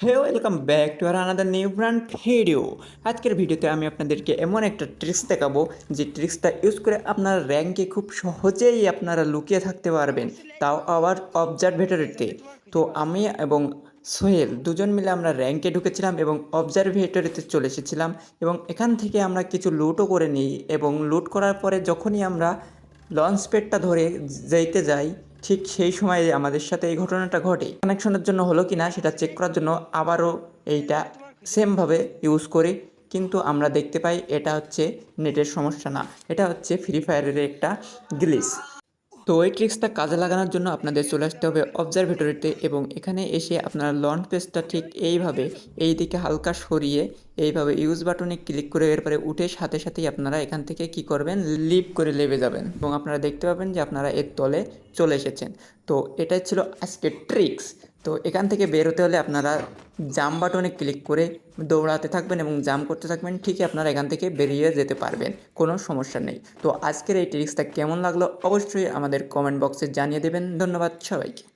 Hey welcome back to our another new brand video আজকের ভিডিওতে আমি আপনাদেরকে এমন একটা ট্রিক্স দেখাবো, যে ট্রিক্সটা ইউজ করে আপনার র্যাঙ্কে খুব সহজেই আপনারা লুকিয়ে থাকতে পারবেন। তাও আবার অবজারভেটরিতে তো আমি এবং সোহেল দুজন মিলে আমরা র্যাঙ্কে ঢুকেছিলাম এবং অবজারভেটরিতে চলে এসেছিলাম এবং এখান থেকে আমরা কিছু লুটও করে নিই এবং লুট করার পরে যখনই আমরা লঞ্চ প্যাডটা ধরে যেতে যাই ঠিক সেই সময় আমাদের সাথে এই ঘটনাটা ঘটে। কানেকশনের জন্য হলো কি না সেটা চেক করার জন্য আবারও এইটা সেমভাবে ইউজ করি। কিন্তু আমরা দেখতে পাই এটা হচ্ছে নেটের সমস্যা না। এটা হচ্ছে ফ্রি ফায়ারের একটা গ্লিস তো ওই ট্রিক্সটা কাজে লাগানোর জন্য আপনাদের চলে আসতে হবে অবজারভেটরিতে এবং এখানে এসে আপনারা লঞ্চ পেজটা ঠিক এইভাবে এই দিকে হালকা সরিয়ে এইভাবে ইউজ বাটনে ক্লিক করে এরপরে উঠে সাথে সাথেই আপনারা এখান থেকে কি করবেন? লিভ করে লেবে যাবেন। এবং আপনারা দেখতে পাবেন যে আপনারা এর তলে চলে এসেছেন। তো এটাই ছিল আজকের ট্রিক্স তো এখান থেকে বের হতে হলে আপনারা জাম বাটনে ক্লিক করে দৌড়াতে থাকবেন এবং জাম করতে থাকবেন, ঠিকই আপনারা এখান থেকে বেরিয়ে যেতে পারবেন। কোনো সমস্যা নেই। তো আজকের এই ট্রিক্সটা কেমন লাগল? অবশ্যই আমাদের কমেন্ট বক্সে জানিয়ে দেবেন। ধন্যবাদ সবাইকে।